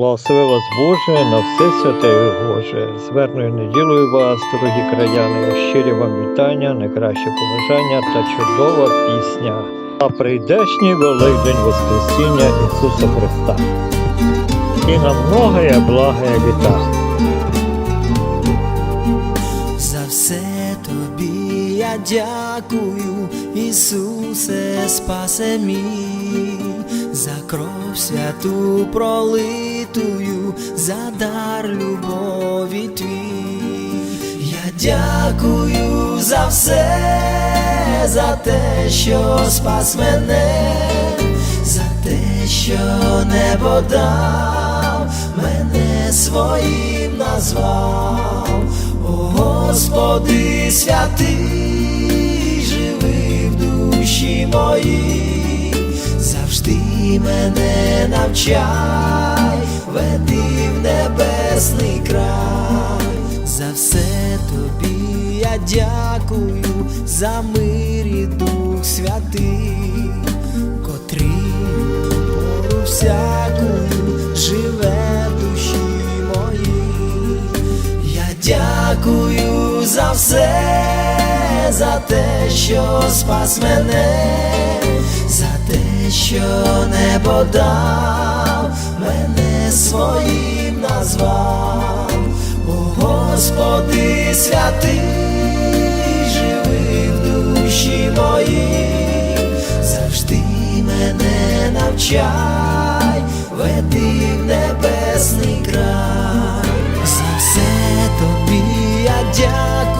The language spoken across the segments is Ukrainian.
Благослови вас Боже на все святе і Боже. З верною неділею вас, дорогі краяни, щирі вам вітання, найкраще побажання та чудова пісня. А прийдешній великдень Воскресіння Ісуса Христа. І на многое благое літа. За все тобі я дякую, Ісусе, спасе мій, за кров святу пролитую, за дар любові твій. Я дякую за все, за те, що спас мене, за те, що небо дав, мене своїм назвав. О Господи святий, живи в душі моїй, завжди мене навчай, веди в небесний край, за все тобі я дякую, за мир і дух святий, котрий пору всякую живе в душі моїй. Я дякую за все, за те, що спас мене, що небо дав, мене своїм назвав, о Господи святий, живи в душі моїй, завжди мене навчай, веди в небесний край. За все тобі я дякую,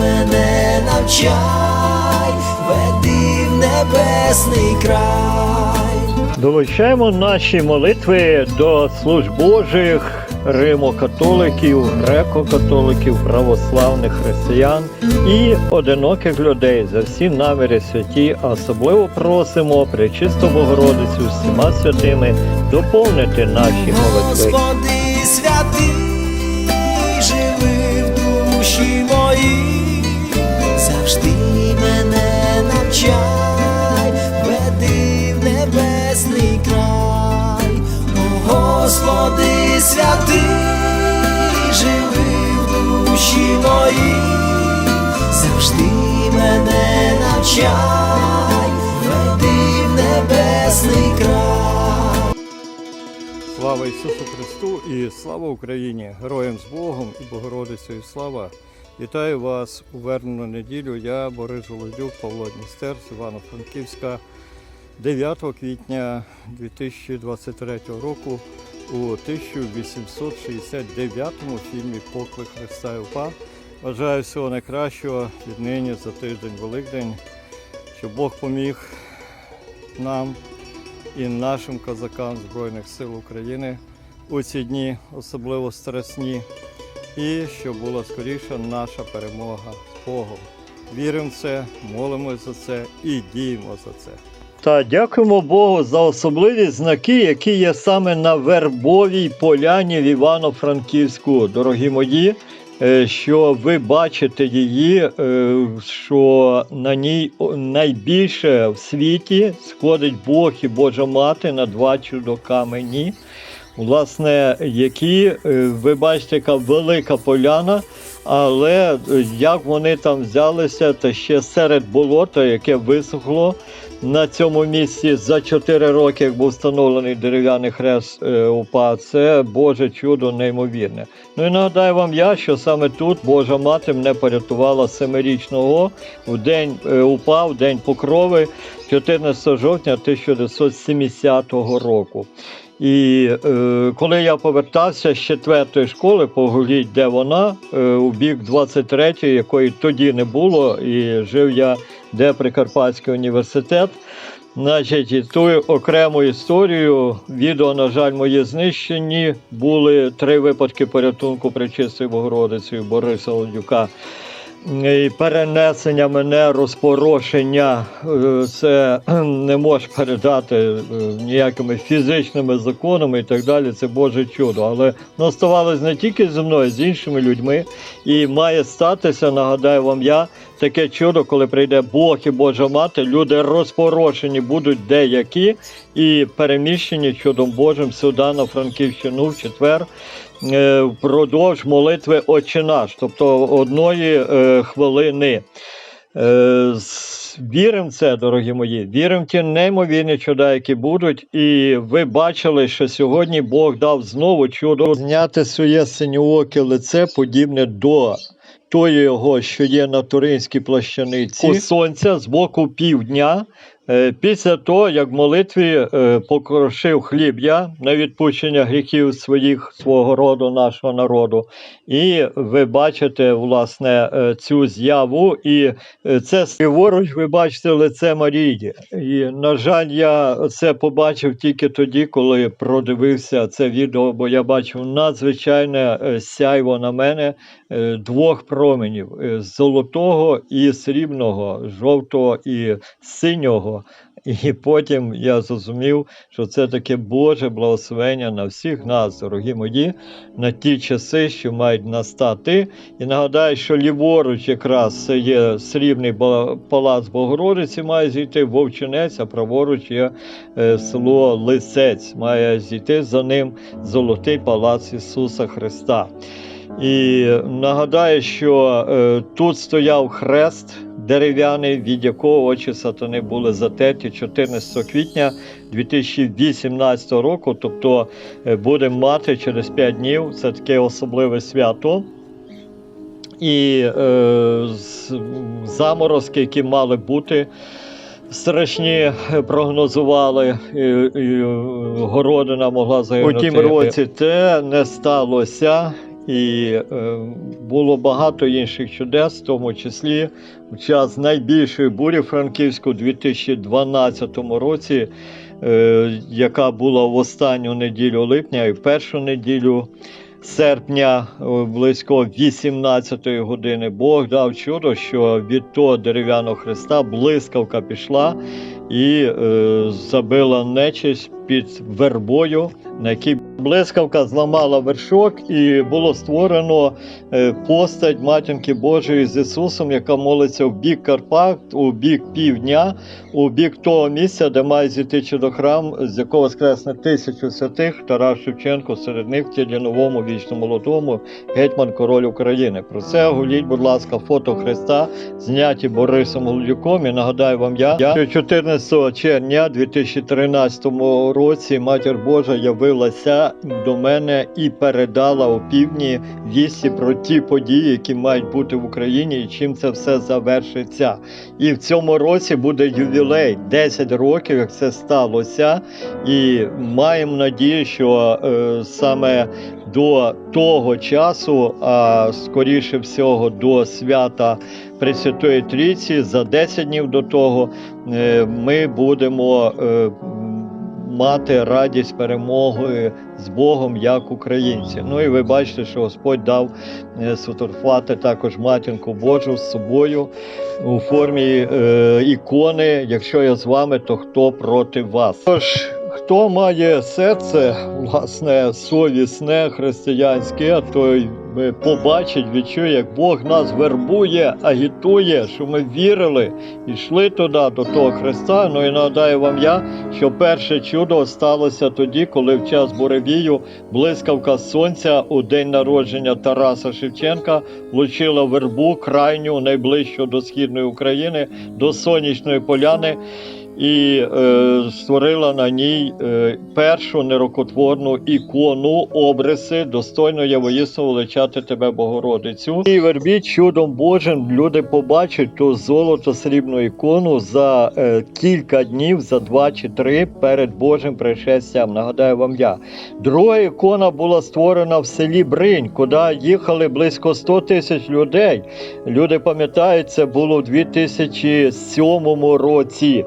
мене навчай, веди в небесний край. Долучаємо наші молитви до служб Божих, римокатоликів, греко-католиків, православних християн і одиноких людей за всі наміри святі. А Особливо просимо Пречисту Богородицю всіма святими доповнити наші молитви. Господи святий, живи в душі моїй, завжди мене навчай, веди в небесний край, о Господи святий, живи в душі моїй, завжди мене навчай, веди в небесний край. Слава Ісусу Христу і слава Україні! Героям з Богом і Богородицею слава! Вітаю вас у вербну неділю. Я Борис Голодюк, Павло Дністер з Івано-Франківська 9 квітня 2023 року у 1869 фільмі Поклик Христа і УПА. Бажаю всього найкращого віднині за тиждень Великдень, щоб Бог поміг нам і нашим козакам Збройних сил України у ці дні, особливо страсні, і щоб була скоріша наша перемога з Богом. Віримо в це, молимось за це і діємо за це. Та дякуємо Богу за особливі знаки, які є саме на Вербовій поляні в Івано-Франківську, дорогі мої. е, Що ви бачите її, е, що на ній найбільше в світі сходить Бог і Божа Мати на два чудо-камені. Власне, які е, ви бачите, яка велика поляна, але е, як вони там взялися, та ще серед болота, яке висохло на цьому місці за 4 роки, як був встановлений дерев'яний хрест е, УПА, це Боже чудо неймовірне. Ну і нагадаю вам я, що саме тут Божа мати мене порятувала семирічного в день УПА, в день покрови 14 жовтня 1970 року. І е, коли я повертався з четвертої школи, погуліть, де вона, е, у бік 23-ї, якої тоді не було, і жив я де Прикарпатський університет. Значить, і ту окрему історію, відео, на жаль, мої знищені. Були три випадки порятунку при Пречистої Богородицею Бориса Лодюка. Перенесення мене, розпорошення, е, це не можеш передати е, ніякими фізичними законами і так далі. Це Боже чудо. Але воно ставалось не тільки зі мною, з іншими людьми. І має статися, нагадаю вам я, таке чудо, коли прийде Бог і Божа мати, люди розпорошені будуть деякі і переміщені чудом Божим сюди на Франківщину в четвер. е, Впродовж молитви Отче наш, тобто одної е, хвилини. Е, Віримо в це, дорогі мої. Віримо в ті неймовірні чуда, які будуть. І ви бачили, що сьогодні Бог дав знову чудо зняти своє синьооке лице, подібне до тої його, що є на Туринській плащаниці. Сонця з боку півдня. Е, Після того, як в молитві е, покрошив хліб я на відпущення гріхів своїх свого роду, нашого народу. І ви бачите власне е, цю з'яву, і це ліворуч ви бачите лице Марії. І, на жаль, я це побачив тільки тоді, коли продивився це відео, бо я бачив надзвичайне сяйво на мене двох променів золотого і срібного, жовтого і синього. І потім я зрозумів, що це таке Боже благословення на всіх нас, дорогі мої, на ті часи, що мають настати. І нагадаю, що ліворуч якраз є срібний палац Богородиці, має зійти Вовчинець, а праворуч є е, село Лисець, має зійти за ним золотий палац Ісуса Христа. І нагадаю, що е, тут стояв хрест дерев'яний, від якого очі сатани були затерті 14 квітня 2018 року. Тобто е, будемо мати через 5 днів. Це таке особливе свято. І е, заморозки, які мали бути. Страшні е, прогнозували, і, і, е, городина могла загинути. У тім році те не сталося, і е, було багато інших чудес, в тому числі в час найбільшої бурі Франківську у 2012 році, е, яка була в останню неділю липня і в першу неділю серпня е, близько 18 години. Бог дав чудо, що від того дерев'яного хреста блискавка пішла і е, забила нечисть під вербою, на якій блискавка зламала вершок, і було створено е, постать матінки Божої з Ісусом, яка молиться в бік Карпат, у бік півдня, у бік того місця, де має зійти чудохрам, з якого воскресне тисячу святих Тарас Шевченко, серед них тілі новому вічно молодому гетьман король України. Про це гуліть, будь ласка, фото Христа, зняті Борисом Голдюком. І нагадаю вам я, що 14 червня 2013 році Матір Божа явилася до мене і передала у півдні вісті про ті події, які мають бути в Україні, і чим це все завершиться. І в цьому році буде ювілей 10 років, як це сталося. І маємо надію, що е, саме до того часу, а скоріше всього до свята Пресвятої Трійці, за 10 днів до того, е, ми будемо. е, Мати радість перемоги з Богом як українці. Ну і ви бачите, що Господь дав е, сфотографувати також матінку Божу з собою у формі е, ікони. Якщо я з вами, то хто проти вас? Тож, хто має серце, власне, совісне, християнське, той е, побачить, відчує, як Бог нас вербує, агітує, що ми вірили і йшли туди, до того Христа. Ну і нагадаю вам я, що перше чудо сталося тоді, коли в час буревію блискавка сонця у день народження Тараса Шевченка влучила вербу крайню найближчу до східної України, до сонячної поляни. І е, створила на ній е, першу нерокотворну ікону обриси, достойно я воїсно величати тебе, Богородицю. І вербі чудом Божим люди побачать ту золото срібну ікону за е, кілька днів, за два чи три перед Божим пришестям. Нагадаю вам я. Друга ікона була створена в селі Бринь, куди їхали близько 100 тисяч людей. Люди пам'ятають, це було в 2007 році.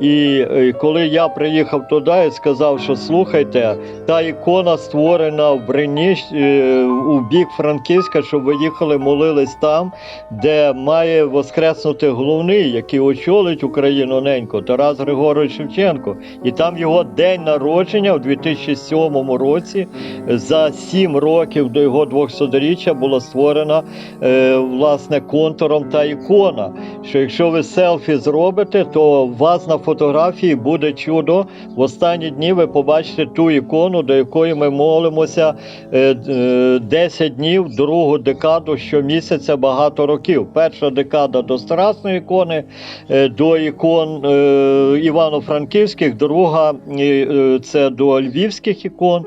І е, коли я приїхав туди і сказав, що слухайте, та ікона створена в Бриніш е, у бік Франківська, щоб ви їхали, молились там, де має воскреснути головний, який очолить Україну ненько, Тарас Григорович Шевченко. І там його день народження в 2007 році. За сім років до його 200-річчя була створена е, власне контуром та ікона. Що якщо ви селфі зробите, то вас на фотографії буде чудо. В останні дні ви побачите ту ікону, до якої ми молимося е, е, 10 днів, другу декаду щомісяця багато років. Перша декада до Страсної ікони, е, до ікон е, Івано-Франківських, друга е, е, це до львівських ікон.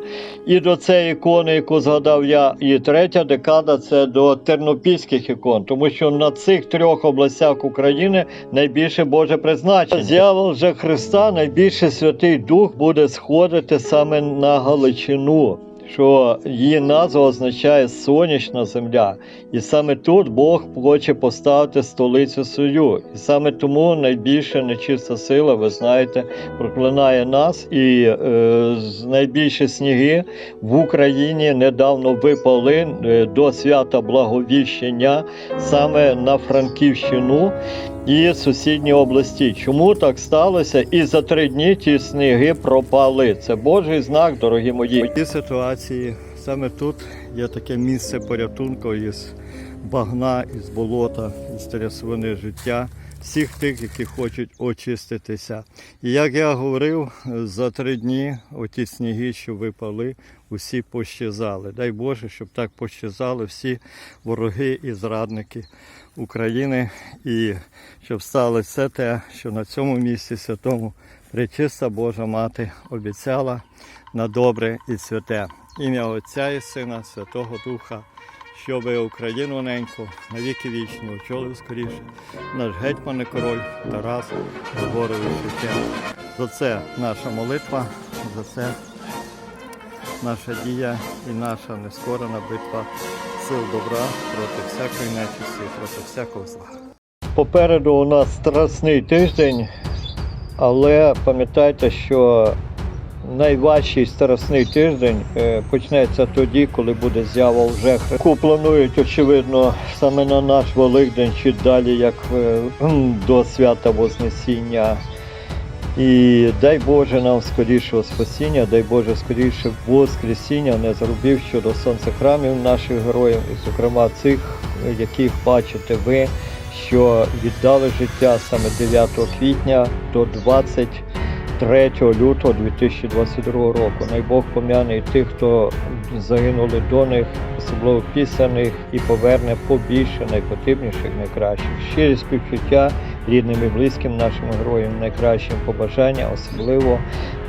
І до цієї ікони, яку згадав я, і третя декада це до тернопільських ікон, тому що на цих трьох областях України найбільше Боже призначення. Вже Христа, найбільше Святий Дух буде сходити саме на Галичину. Що її назва означає сонячна земля, і саме тут Бог хоче поставити столицю свою. І саме тому найбільша нечиста сила, ви знаєте, проклинає нас, і е, найбільші сніги в Україні недавно випали е, до свята Благовіщення саме на Франківщину і сусідні області. Чому так сталося? І за три дні ті сніги пропали. Це Божий знак, дорогі мої. В цій ситуації саме тут є таке місце порятунку із багна, із болота, із трясовини життя. Всіх тих, які хочуть очиститися. І як я говорив, за три дні оті сніги, що випали, усі пощезали. Дай Боже, щоб так пощезали всі вороги і зрадники України, і щоб сталося все те, що на цьому місці святому Пречиста Божа Мати обіцяла на добре і святе. Ім'я Отця і Сина, Святого Духа, щоб Україну неньку на віки вічні очолив скоріше наш гетьман і король Тарас Григорович Шевченко. За це наша молитва, за це наша дія і наша нескорена битва сил добра проти всякої нечисті, проти всякого зла. Попереду у нас страсний тиждень, але пам'ятайте, що найважчий страсний тиждень е, почнеться тоді, коли буде з'ява вже яку планують, очевидно, саме на наш Великдень чи далі, як е, до свята Вознесіння. І дай Боже нам скорішого спасіння, дай Боже скоріше Воскресіння не зробив щодо сонцехрамів наших героїв, і зокрема цих, яких бачите ви, що віддали життя саме 9 квітня до 23 лютого 2022 року. Най Бог пом'яне і тих, хто загинули до них, особливо після них, і поверне побільше найпотрібніших, найкращих. Щирі співчуття рідним і близьким нашим героям найкращим побажання, особливо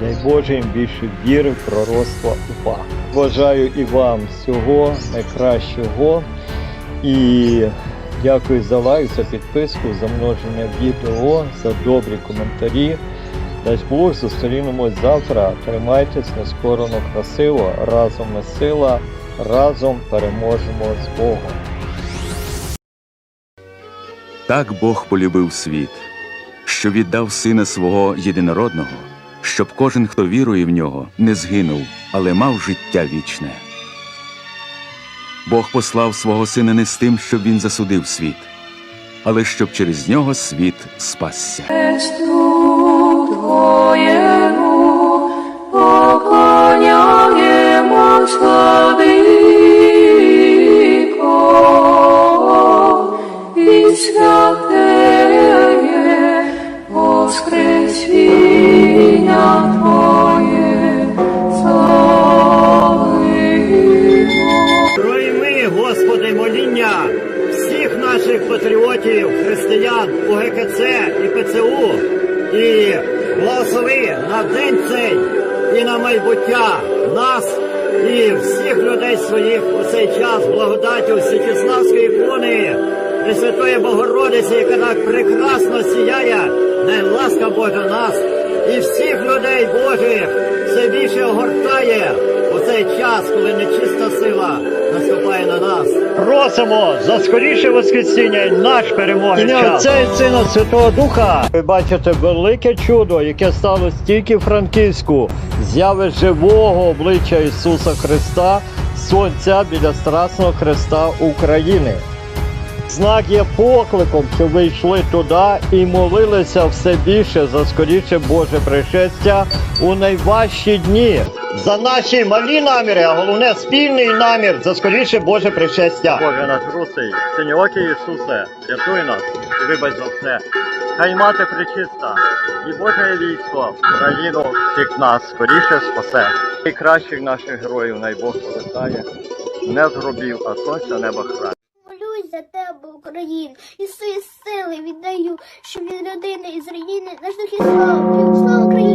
дай Боже їм більше віри, пророцтва упа. Бажаю і вам всього найкращого і дякую за лайк, за підписку, за множення відео, за добрі коментарі. Дай Бог зустрінемось завтра. Тримайтесь нескорено красиво. Разом ми сила, разом переможемо з Богом. Так Бог полюбив світ, що віддав сина свого єдинородного, щоб кожен, хто вірує в нього, не згинув, але мав життя вічне. Бог послав свого сина не з тим, щоб він засудив світ, але щоб через нього світ спасся. Благослови на день цей і на майбуття нас і всіх людей своїх у цей час благодаттю Святіславської ікони Святої Богородиці, яка так прекрасно сіяє, не ласка Божа нас і всіх людей Божих все більше огортає у цей час, коли нечиста сила наступає на нас. Просимо за скоріше воскресіння і наш перемоги. Отця Сина Святого Духа. Ви бачите велике чудо, яке стало стільки в Франківську. Зяви живого обличчя Ісуса Христа, Сонця біля Страсного Христа України. Знак є покликом, щоб ви йшли туди і молилися все більше за скоріше Боже пришестя у найважчі дні. За наші малі наміри, а головне спільний намір за скоріше Боже пришестя. Боже наш русий, синьоокий Ісусе, рятуй нас і вибач за все. Хай мати причиста і Боже військо, країну всіх нас скоріше спасе. Найкращих наших героїв най Бог повертає, не з гробів, а сонця неба храни. Україну, і свої сили віддаю, щоб від людини із країни наш наш дух і славу